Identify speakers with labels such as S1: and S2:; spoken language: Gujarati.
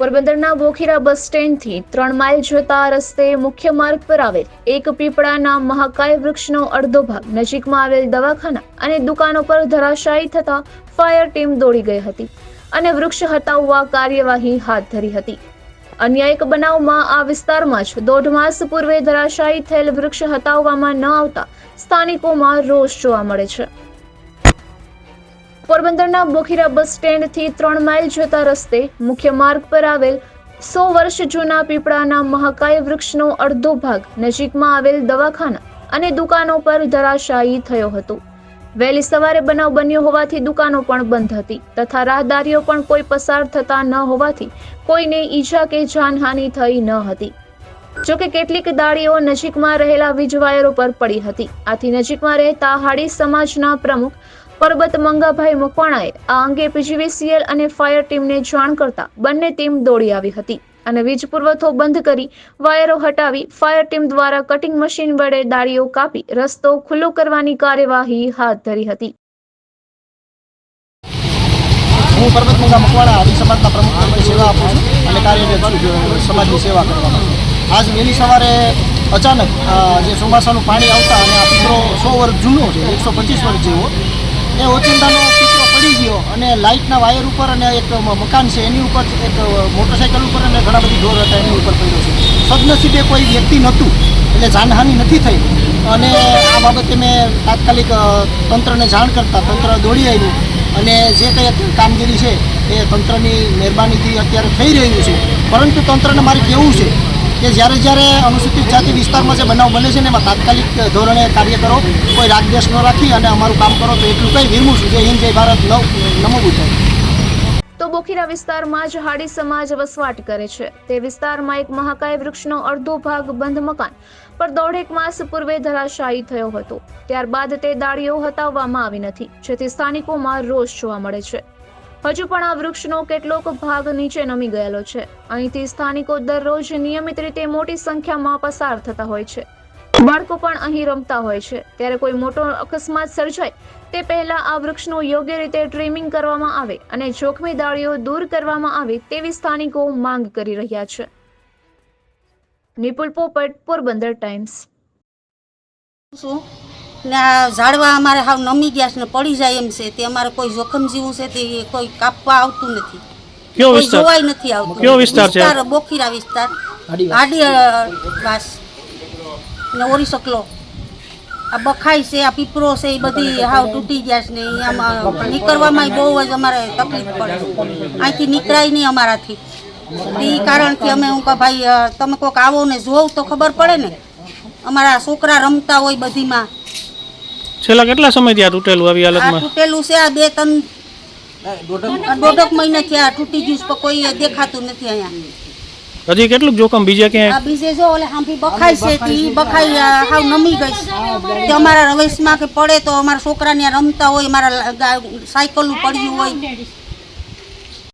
S1: પોરબંદરના બોખીરા બસ સ્ટેન્ડથી ત્રણ માઇલ જતા રસ્તે મુખ્ય માર્ગ પર આવેલ એક પીપળાના મહાકાય વૃક્ષનો અડધો ભાગ નજીકમાં આવેલ દવાખાના અને દુકાનો પર ધરાશાયી થતા ફાયર ટીમ દોડી ગઈ હતી અને વૃક્ષ હટાવવા કાર્યવાહી હાથ ધરી હતી. અન્ય એક બનાવમાં આ વિસ્તારમાં જ દોઢ માસ પૂર્વે ધરાશાયી થયેલ વૃક્ષ હટાવવામાં ન આવતા સ્થાનિકોમાં રોષ જોવા મળે છે. પોરબંદરના બોખીરા બસ સ્ટેન્ડથી ત્રણ માઇલ જતા રસ્તે મુખ્ય માર્ગ પર આવેલ સો વર્ષ જૂના પીપળાના મહાકાય વૃક્ષનો અડધો ભાગ નજીકમાં આવેલ દવાખાના અને દુકાનો પર ધરાશાયી થયો હતો. વહેલી સવારે બનાવ બન્યો હોવાથી દુકાનો પણ બંધ હતી તથા રાહદારીઓ પણ કોઈ પસાર થતા ન હોવાથી કોઈને ઈજા કે જાનહાનિ થઈ ન હતી. જોકે કેટલીક દાળીઓ નજીકમાં રહેલા વીજ વાયરો પર પડી હતી. આથી નજીકમાં રહેતા હાડી સમાજના પ્રમુખ પરબત મંગાભાઈ મકવાણાએ આ અંગે પીજીવીસીએલ અને ફાયર ટીમને જાણ કરતા બંને ટીમ દોડી આવી હતી અને વીજ પુરવઠો બંધ કરી વાયરો હટાવી ફાયર ટીમ દ્વારા કટિંગ મશીન વડે દાળીઓ કાપી રસ્તો ખુલ્લો કરવાની કાર્યવાહી હાથ ધરી હતી.
S2: હું પરબત મંગા મકવાણા આદિ સમાજના પ્રમુખ તરીકે સેવા આપું છું અને કાર્યરત છું સમાજની સેવા કરવા આજ વહેલી સવારે અચાનક જે ચોમાસાનું પાણી આવતા અને આ પીપળો સો વર્ષ જૂનો છે, એકસો પચીસ વર્ષ જેવો એ ઓચિંતાનો પીપળો પડી ગયો અને લાઇટના વાયર ઉપર અને એક મકાન છે, એની ઉપર એક મોટરસાઇકલ ઉપર અને ઘણા બધી ઢોર હતા એની ઉપર પડ્યો છે. સદનસીબે કોઈ વ્યક્તિ નહોતું, એટલે જાનહાનિ નથી થઈ. અને આ બાબતે મેં તાત્કાલિક તંત્રને જાણ કરતાં તંત્ર દોડી આવ્યું અને જે કંઈ કામગીરી છે, એ તંત્રની મહેરબાનીથી અત્યારે થઈ રહ્યું છે. પરંતુ તંત્રને મારે કહેવું છે કે જ્યારે જ્યારે અનુસૂચિત જાતિ વિસ્તારમાં જે બનાવ બને છે ને એમાં તાત્કાલિક ધોરણે કાર્ય કરો, કોઈ રાગદેશ ન રાખી અને અમારું કામ કરો તો એટલું કંઈ વિરમું છું. જય હિન્દ, જય ભારત, નવ નમવું થાય
S1: તો બોખીરા વિસ્તારમાં જ હાડી સમાજ વસવાટ કરે છે. તે વિસ્તારમાં એક મહાકાય વૃક્ષનો અડધો ભાગ બંધ મકાન પર દોઢેક માસ પૂર્વે ધરાશાયી થયો હતો. ત્યારબાદ તે દાળીઓ હટાવવામાં આવી નથી. જેથી સ્થાનિકોમાં રોષ જોવા મળે છે. હજુ પણ આ વૃક્ષનો કેટલોક ભાગ નીચે નમી ગયેલો છે. અહીંથી સ્થાનિકો દરરોજ નિયમિત રીતે મોટી સંખ્યામાં પસાર થતા હોય છે. બાળકો પણ અહીં રમતા હોય છે. ત્યારે કોઈ મોટો અકસ્માત સર્જાય, તે પહેલા આ વૃક્ષનું યોગ્ય રીતે ટ્રીમિંગ કરવામાં આવે અને જોખમી દાળીઓ દૂર કરવામાં આવે તેવી સ્થાનિકો માંગ કરી રહ્યા છે. નિપુલ પોપટ, પોરબંદર ટાઈમ્સ.
S3: ને આ ઝાડવા અમારે હાવ નમી ગયા છે ને પડી જાય એમ છે. તે અમારે કોઈ જોખમ જેવું છે તે કોઈ કાપવા આવતું નથી.
S4: કયો વિસ્તાર?
S3: જોવાય નથી આવતું.
S4: કયો વિસ્તાર છે?
S3: બોખીરા વિસ્તાર. આડી વાસ. ને ઓરી સકલો આ બખાઈ છે આ પીપરો છે એ બધી હાવ તૂટી ગયા છે ને આમાં નીકળવામાં બહુ જ અમારે તકલીફ પડે અહીંથી નીકળાય નહીં અમારાથી. એ કારણથી અમે હું કહું ભાઈ તમે કોઈક આવો ને જોવ તો ખબર પડે ને. અમારા છોકરા રમતા હોય બધીમાં.
S4: છેલ્લા કેટલા સમયથી આ તૂટેલું આવી
S3: આ
S4: હાલતમાં?
S3: તૂટેલું છે આ બે ત્રણ આ દોઢક મહિના થયા આ તૂટી ગયું છે પણ કોઈ દેખાતું નથી અહીંયા.
S4: હજી કેટલું જોખમ? બીજે
S3: આ
S4: ક્યાંય
S3: બીજે જો ઓલે હાંભી બખાઈ છે તી ઈ બખાઈ આ હાવ નમી ગઈ છે. તે અમારા રવેશમાં કે પડે તો અમારા છોકરાને આ રમતા હોય મારા સાયકલું પડ્યું હોય.